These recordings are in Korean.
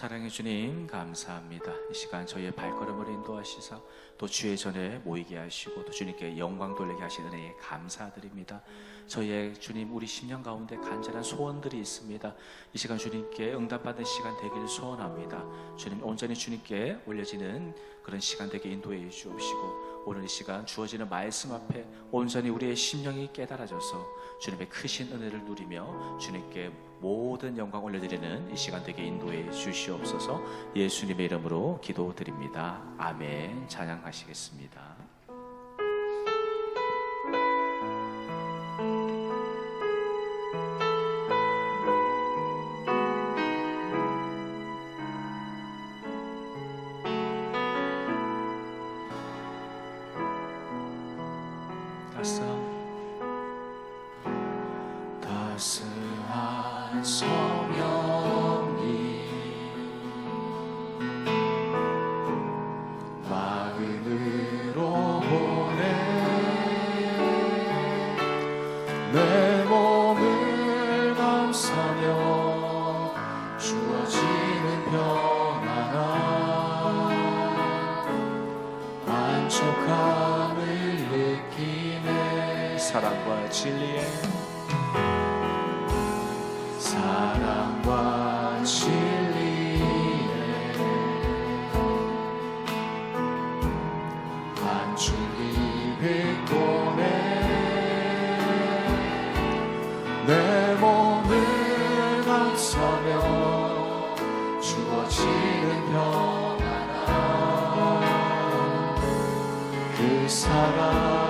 사랑해 주님 감사합니다. 이 시간 저희의 발걸음을 인도하시사 또 주의 전에 모이게 하시고 또 주님께 영광 돌리게 하시는 은혜에 감사드립니다. 저희의 주님 우리 심령 가운데 간절한 소원들이 있습니다. 이 시간 주님께 응답받는 시간 되기를 소원합니다. 주님 온전히 주님께 올려지는 그런 시간 되게 인도해 주옵시고 오늘 이 시간 주어지는 말씀 앞에 온전히 우리의 심령이 깨달아져서 주님의 크신 은혜를 누리며 주님께 모든 영광 올려드리는 이 시간 되게 인도해 주시옵소서 예수님의 이름으로 기도드립니다. 아멘. 찬양하시겠습니다. 사랑과 진리에 사랑과 진리에 한 줄기 빛보네 내 몸을 감싸며 주어지는 평안함. 그 사랑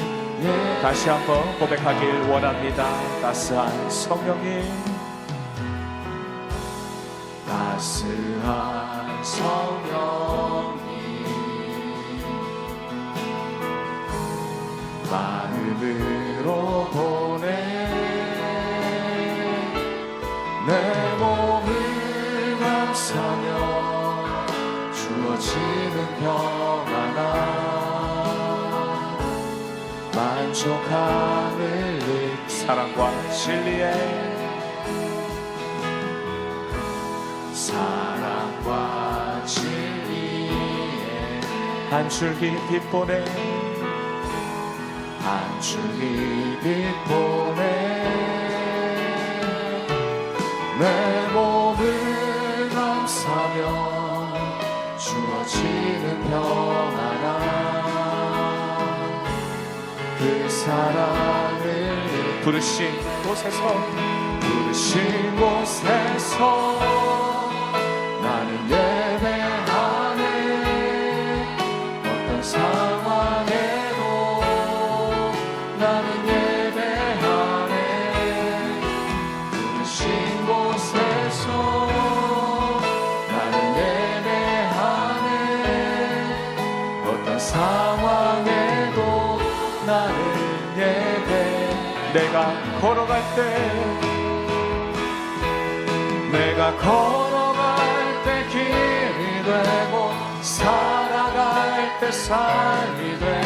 다시 한번 고백하길 원합니다. 따스한 성령님. 따스한 성령님. 마음으로 보 만족함을 느끼 사랑과 진리에 사랑과 진리에 한 줄기 빛 보내 한 줄기 빛 보내. 내 몸을 감싸며 주어지는 평 사랑을 부르신 곳에서. 부르신 곳에서 내가 걸어갈 때 길이 되고 살아갈 때 삶이 되는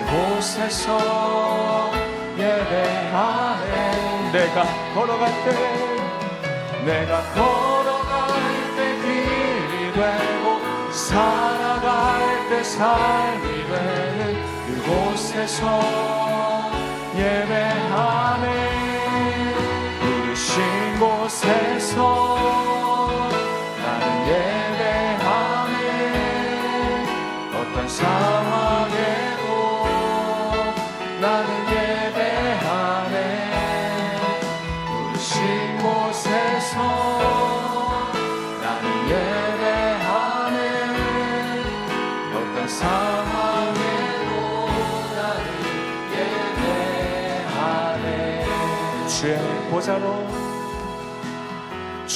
이곳에서 예배하네. 내가 걸어갈 때 내가 걸어갈 때 길이 되고 살아갈 때 삶이 되는 그곳에서 예배하네 곳에서 나는 예배하네 어떤 상황에도 나는 예배하네 부르신 곳에서 나는 예배하네 어떤 상황에도 나는 예배하네 주의 보좌로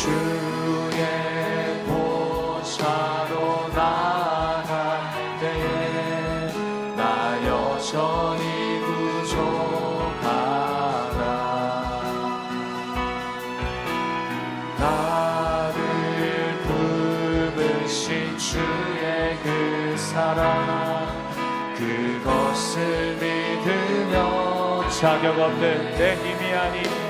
주의 보좌로 나갈 때에 나 여전히 부족하다 나를 품으신 주의 그 사랑 그것을 믿으며 자격 없는 내 힘이 아닌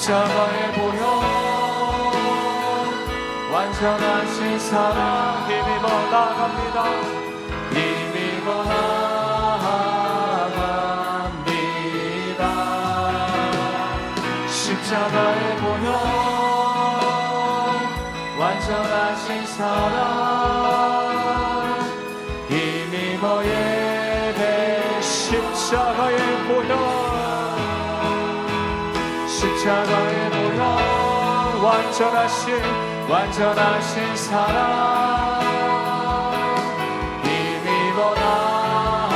십자가의 보혈 완전하신 사랑 힘입어 나갑니다. 힘입어 나갑니다. 십자가의 보혈 완전하신 사랑 힘입어 예배 십자가의 보혈 십자가의 보혈 완전하신 완전하신 사랑. 힘입어 나갑니다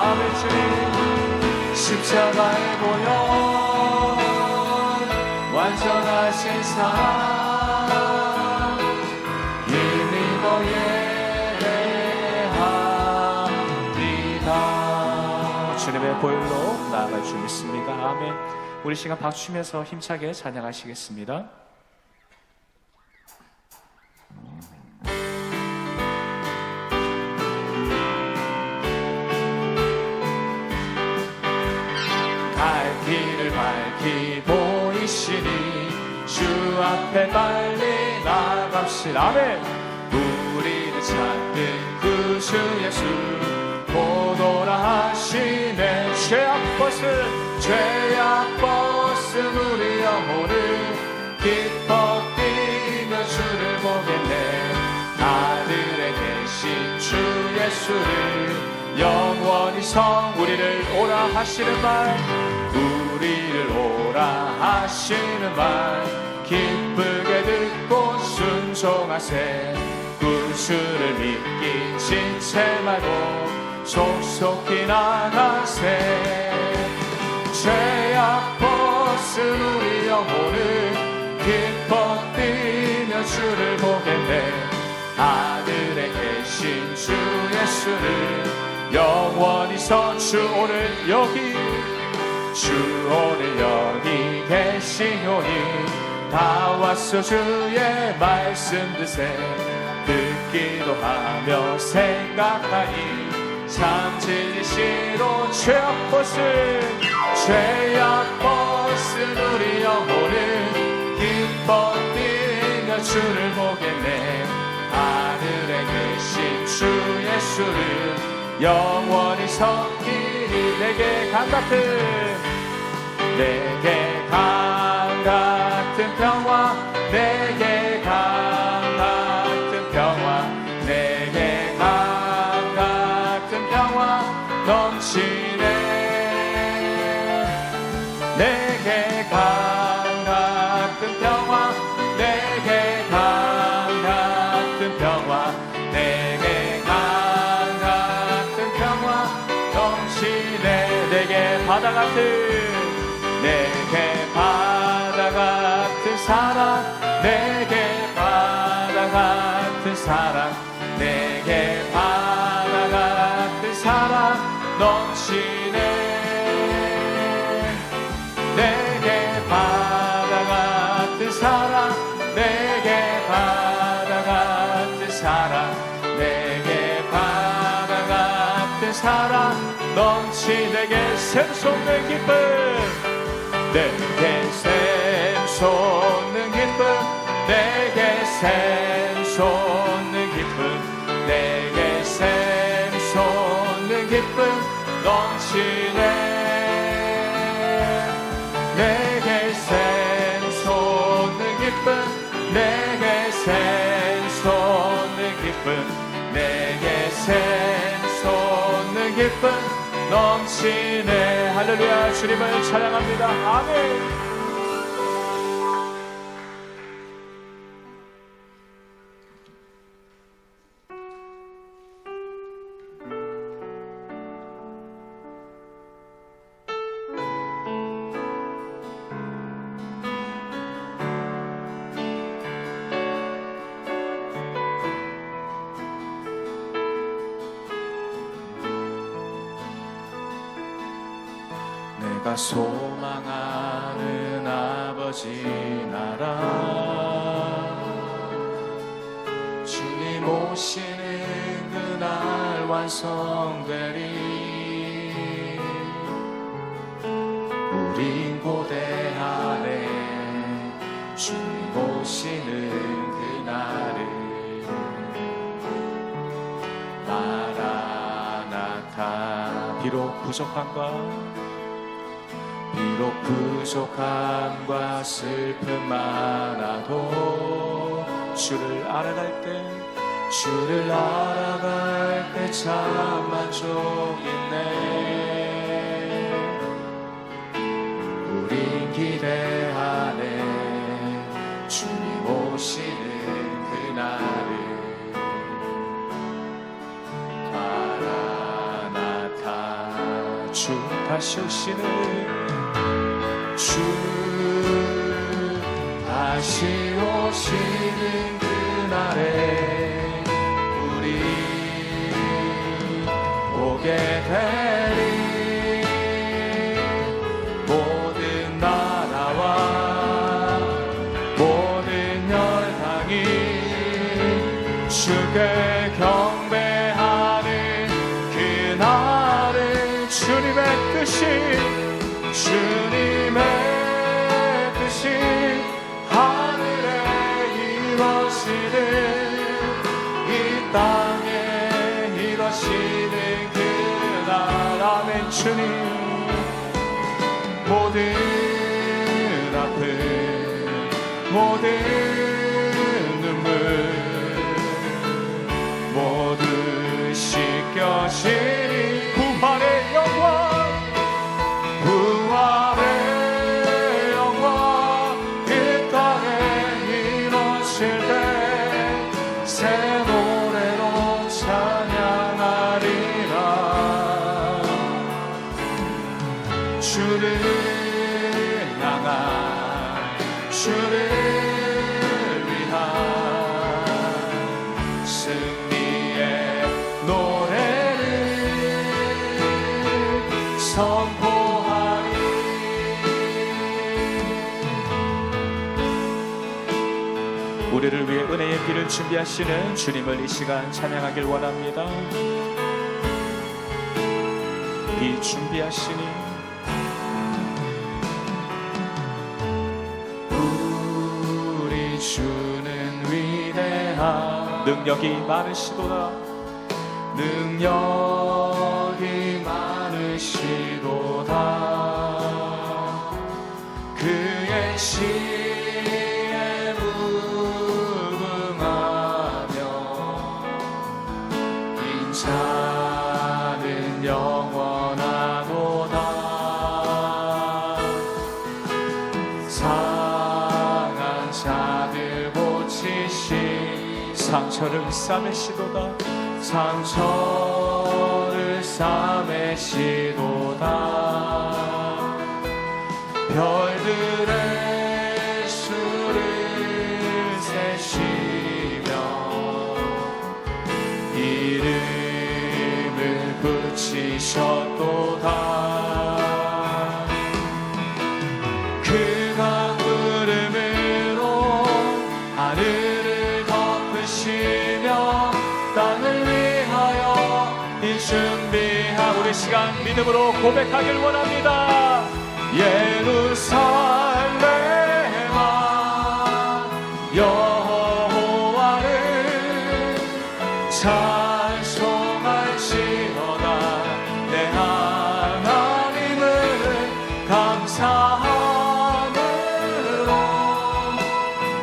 아멘 주님. 십자가의 보혈 완전하신 사랑 믿습니다. 아멘. 우리 시간 박수 치면서 힘차게 찬양하시겠습니다. 갈 길을 밝히 보이시니 주 앞에 빨리 나갑시다. 아멘. 우리를 찾는 구주 예수 보도라 하시네. 죄악 벗은 죄악 벗은 우리 영혼을 기뻐 뛰며 주를 보겠네. 하늘에 계신 주 예수를 영원히 성 우리를 오라 하시는 말 우리를 오라 하시는 말 기쁘게 듣고 순종하세. 구주를 믿기 진채 말고 속속히 나가세 죄악 벗은 우리 영혼을 기뻐 뛰며 주를 보겠네 하늘에 계신 주 예수를 영원히 서주 오늘 여기. 주 오늘 여기 계시오니 다 왔어 주의 말씀 드세. 듣기도 하며 생각하니 참 진리시로 죄악 벗은 죄악 벗은 우리 영혼을 기뻐 뛰며 주를 보겠네. 하늘에 계신 주 예수를 영원히 섬기리 내게 강 같은 내게 강 사랑 내게 바다 같은 사랑 내게 바다 같은 사랑 넘치네. 내 같은 사랑 내게 바다 같은 사랑 내게 바다 같은 사랑 넘치 내게 샘솟는 기쁨. 내게 기쁨 내게 샘솟는 기쁨 내게 샘솟는 기쁨 넘치네. 내게 샘솟는 기쁨 내게 샘솟는 기쁨 내게 샘솟는 기쁨 넘치네. 할렐루야 주님을 찬양합니다. 아멘 내가 소망하는 아버지 나라. 주님 오시는 그날 완성되리. 우린 고대하네 주님 오시는 그날을 마라나타 비록 비록 부족함과 슬픔 많아도 주를 알아갈 때 주를 알아갈 때 참 만족 있네 우린 기대하네 주님 오시는 그날을 마라나타. 주 다시 오시는 주 다시 오시는 그날에 우리 보게 되리. 모든 나라와 모든 열방이 주께 경배하는 그날을 주님의 뜻이 주님의 우리를 위해 은혜의 길을 준비하시는 주님을 이 시간 찬양하길 원합니다. 이 준비하시니 우리 주는 위대한 능력이 많으시도다 능력 영원하도다. 상한 자들 고치시. 상처를 싸매시도다. 상처를 싸매시도다. 별들의 이셨도다 흐름으로 그 하늘을 덮으시며 땅을 위하여 이 준비하고 우리 시간 믿음으로 고백하길 원합니다 예루살.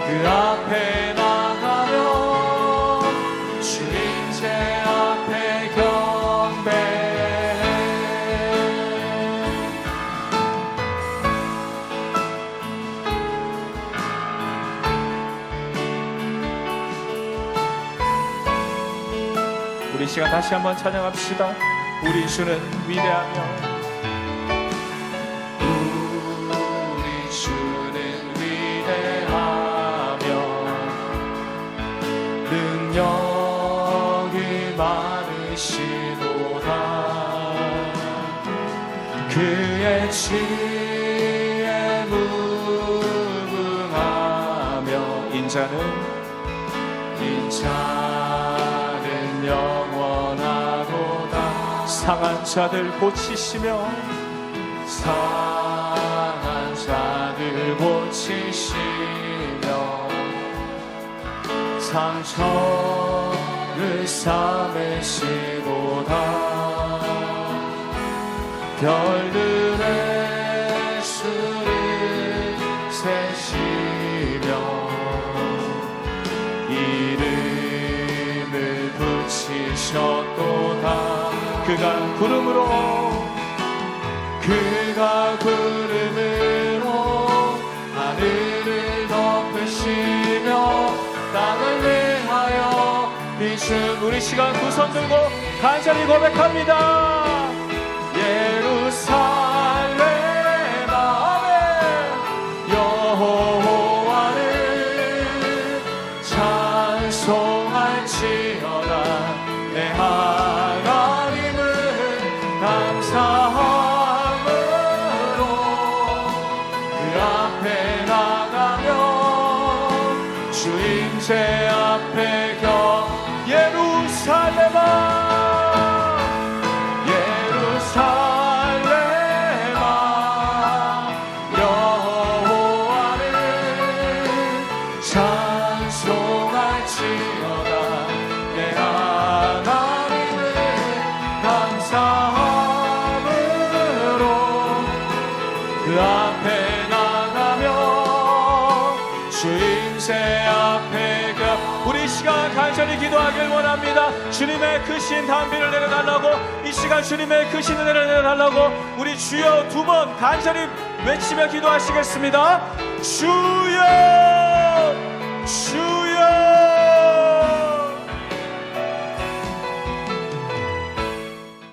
그 앞에 나가며 주인 제 앞에 경배해 우리 시간 다시 한번 찬양합시다. 우리 주는 위대하며 많으시도다 그의 지혜 무궁하며 인자는 인자는 영원하도다. 상한 자들 고치시며 상한 자들 고치시며 상처 를 삼으시도다. 별들의 수를 세시며 이름을 붙이셨도다. 그가 구름으로 그가 구름 우리 시간 두 손 들고 간절히 고백합니다 기도하길 원합니다. 주님의 크신 담비를 내려달라고 이 시간 주님의 크신 은혜를 내려달라고 우리 주여 두 번 간절히 외치며 기도하시겠습니다. 주여